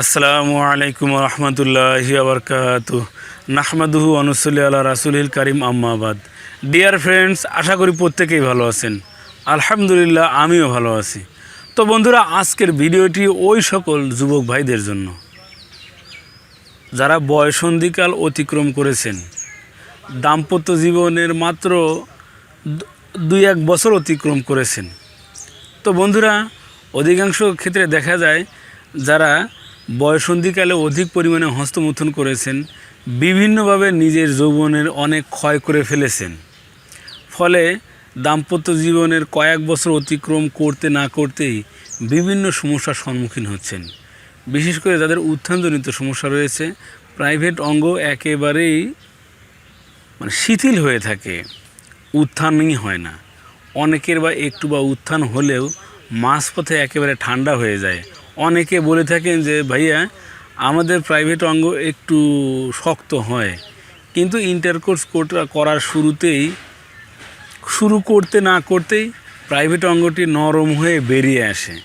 আসসালামু আলাইকুম রহমতুল্লাহ আবরকাত নাহমাদুহু অনুসল্লি আল্লাহ রাসুলহিল করিম আম্মাবাদ ডিয়ার ফ্রেন্ডস আশা করি প্রত্যেকেই ভালো আছেন। আলহামদুলিল্লাহ, আমিও ভালো আছি। তো বন্ধুরা, আজকের ভিডিওটি ওই সকল যুবক ভাইদের জন্য। যারা বয়সন্ধিকাল অতিক্রম করেছেন, দাম্পত্য জীবনের মাত্র দুই এক বছর অতিক্রম করেছেন। তো বন্ধুরা, অধিকাংশ ক্ষেত্রে দেখা যায়, যারা বয়সন্ধিকালে অধিক পরিমাণে হস্তমৈথুন করেছেন, বিভিন্নভাবে নিজের যৌবনের অনেক ক্ষয় করে ফেলেছেন। ফলে দাম্পত্য জীবনের কয়েক বছর অতিক্রম করতে না করতেই বিভিন্ন সমস্যার সম্মুখীন হচ্ছেন। বিশেষ করে যাদের উত্থানজনিত সমস্যা রয়েছে, প্রাইভেট অঙ্গ একেবারেই মানে শিথিল হয়ে থাকে, উত্থানই হয় না। অনেকের বা একটু বা উত্থান হলেও মাঝপথে একেবারে ঠান্ডা হয়ে যায় অনেকে বলে থাকেন যে, ভাইয়া, আমাদের প্রাইভেট অঙ্গ একটু শক্ত হয়। কিন্তু ইন্টারকোর্স করার শুরুতেই, শুরু করতে না করতেই প্রাইভেট অঙ্গটি নরম হয়ে বেরিয়ে আসে।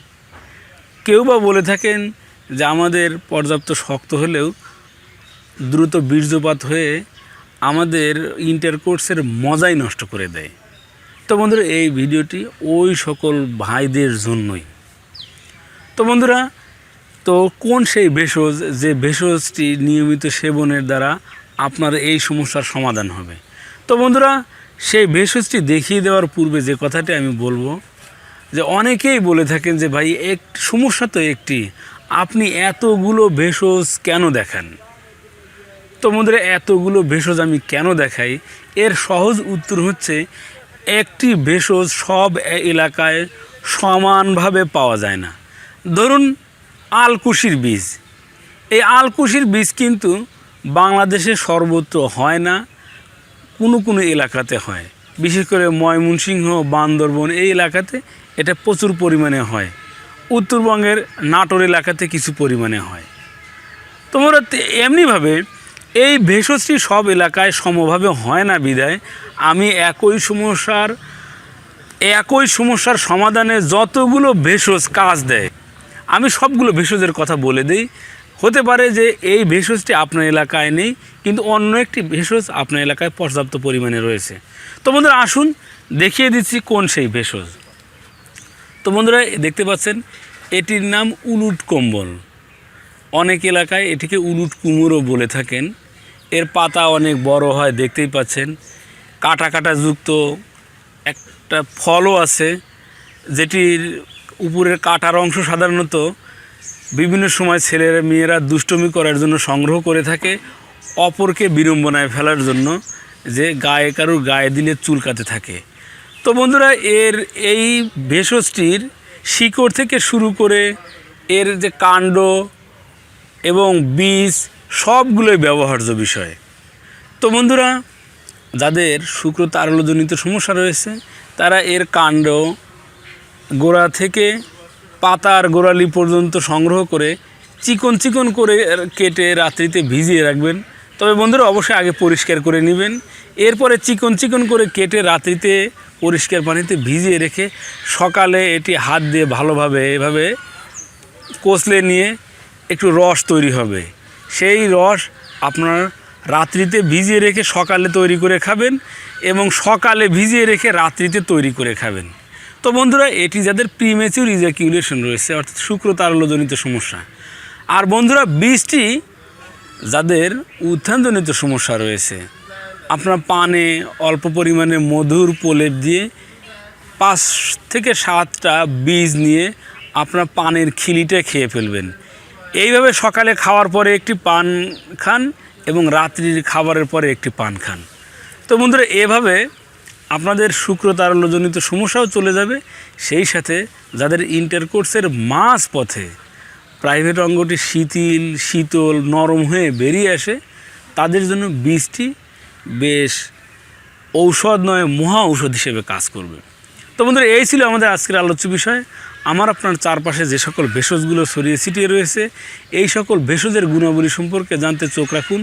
কেউ বা বলে থাকেন যে, আমাদের পর্যাপ্ত শক্ত হলেও দ্রুত বীর্যপাত হয়ে আমাদের ইন্টারকোর্সের মজাই নষ্ট করে দেয়। তো বন্ধুরা, এই ভিডিওটি ওই সকল ভাইদের জন্যই। তো বন্ধুরা, তো কোন সেই ভেষজ যে ভেষজটি নিয়মিত সেবনের দ্বারা আপনার এই সমস্যার সমাধান হবে? তো বন্ধুরা, সেই ভেষজটি দেখিয়ে দেওয়ার পূর্বে যে কথাটি আমি বলব, যে অনেকেই বলে থাকেন যে ভাই, এক সমস্যা তো একটি, আপনি এতগুলো ভেষজ কেন দেখান? তো বন্ধুরা, এতগুলো ভেষজ আমি কেন দেখাই? এর সহজ উত্তর হচ্ছে, একটি ভেষজ সব এলাকায় সমানভাবে পাওয়া যায় না। ধরুন আলকুশির বীজ। এই আলকুশির বীজ কিন্তু বাংলাদেশে সর্বত্র হয় না, কোনো কোনো এলাকাতে হয়। বিশেষ করে ময়মনসিংহ, বান্দরবন এই এলাকাতে এটা প্রচুর পরিমাণে হয়। উত্তরবঙ্গের নাটোর এলাকাতে কিছু পরিমাণে হয়। তোমরা এমনিভাবে এই ভেষজটি সব এলাকায় সমভাবে হয় না বিদায় আমি একই সমস্যার একই সমস্যার সমাধানে যতগুলো ভেষজ কাজ দেয় আমি সবগুলো ভেষজের কথা বলে দিই। হতে পারে যে এই ভেষজটি আপনার এলাকায় নেই, কিন্তু অন্য একটি ভেষজ আপনার এলাকায় পর্যাপ্ত পরিমাণে রয়েছে। তো বন্ধুরা, আসুন দেখিয়ে দিচ্ছি কোন সেই ভেষজ। তো বন্ধুরা, দেখতে পাচ্ছেন, এটির নাম উলুট কম্বল। অনেক এলাকায় এটিকে উলুট কুমড়ো বলে থাকেন। এর পাতা অনেক বড় হয়, দেখতেই পাচ্ছেন। কাটা কাটা যুক্ত একটা ফলও আছে, যেটির উপরের কাটার অংশ সাধারণত বিভিন্ন সময় ছেলেরা মেয়েরা দুষ্টমি করার জন্য সংগ্রহ করে থাকে, অপরকে বিড়ম্বনায় ফেলার জন্য যে গায়ে কারুর গায়ে দিলে চুলকাতে থাকে। তো বন্ধুরা, এর এই ভেষজটির শিকড় থেকে শুরু করে এর যে কাণ্ড এবং বীজ সবগুলোই ব্যবহার্য বিষয়। তো বন্ধুরা, যাদের শুক্র তারলজনিত সমস্যা রয়েছে, তারা এর কাণ্ড গোড়া থেকে পাতার গোড়ালি পর্যন্ত সংগ্রহ করে চিকন চিকন করে কেটে রাত্রিতে ভিজিয়ে রাখবেন। তবে বন্ধুরা, অবশ্যই আগে পরিষ্কার করে নেবেন। এরপরে চিকন চিকন করে কেটে রাত্রিতে পরিষ্কার পানিতে ভিজিয়ে রেখে সকালে এটি হাত দিয়ে ভালোভাবে এভাবে কষলে নিয়ে একটু রস তৈরি হবে। সেই রস আপনার রাত্রিতে ভিজিয়ে রেখে সকালে তৈরি করে খাবেন এবং সকালে ভিজিয়ে রেখে রাত্রিতে তৈরি করে খাবেন। তো বন্ধুরা, এটি যাদের প্রিমেচিউর ইজাকিউলেশন রয়েছে, অর্থাৎ শুক্র তারলজনিত সমস্যা। আর বন্ধুরা বীজটি যাদের উত্থানজনিত সমস্যা রয়েছে, আপনার পানে অল্প পরিমাণে মধুর প্রলেপ দিয়ে পাঁচ থেকে সাতটা বীজ নিয়ে আপনার পানের খিলিটা খেয়ে ফেলবেন। এইভাবে সকালে খাওয়ার পরে একটি পান খান এবং রাত্রির খাবারের পরে একটি পান খান। তো বন্ধুরা, এভাবে আপনাদের শুক্র তারল্যজনিত সমস্যাও চলে যাবে, সেই সাথে যাদের ইন্টারকোর্সের মাঝ পথে প্রাইভেট অঙ্গটি শিথিল শীতল, নরম হয়ে বেরিয়ে আসে, তাদের জন্য বীজটি বেশ ঔষধ নয়, মহা ঔষধ হিসেবে কাজ করবে। তো বন্ধুরা, এই ছিল আমাদের আজকের আলোচ্য বিষয়। আমার আপনার চারপাশে যে সকল ভেষজগুলো ছড়িয়ে ছিটিয়ে রয়েছে, এই সকল ভেষজের গুণাবলী সম্পর্কে জানতে চোখ রাখুন।